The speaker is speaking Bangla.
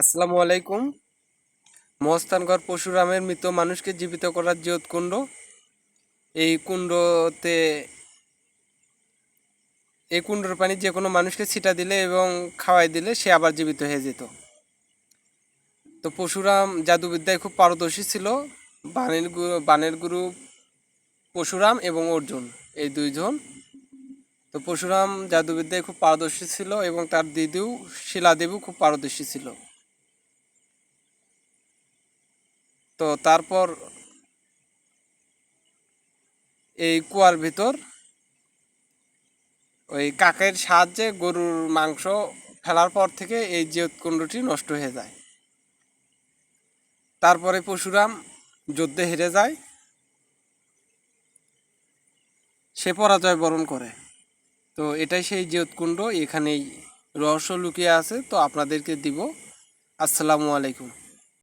আসসালামু আলাইকুম। মহস্তানগড় পরশুরামের মৃত মানুষকে জীবিত করার জিয়ত কুণ্ড এই কুণ্ডতে এই কুণ্ডর পানি যে কোনো মানুষকে ছিটা দিলে এবং খাওয়াই দিলে সে আবার জীবিত হয়ে যেত। তো পরশুরাম জাদুবিদ্যায় খুব পারদর্শী ছিল। বানের গুরু বানের গুরু পরশুরাম এবং অর্জুন, এই দুইজন। তো পরশুরাম জাদুবিদ্যায় খুব পারদর্শী ছিল এবং তার দিদিও শিলাদেবীও খুব পারদর্শী ছিল। তো তারপর এই কুয়ার ভিতর ওই কাকের সাহায্যে গরুর মাংস ফেলার পর থেকে এই জিয়ৎকুণ্ডটি নষ্ট হয়ে যায়। তারপরে পশুরাম যুদ্ধে হেরে যায়। সে পরাজয় বরণ করে। তো এটাই সেই জিয়ৎকুণ্ড এখানেই রহস্য লুকিয়ে আছে। তো আপনাদেরকে দিব। আসসালামু আলাইকুম।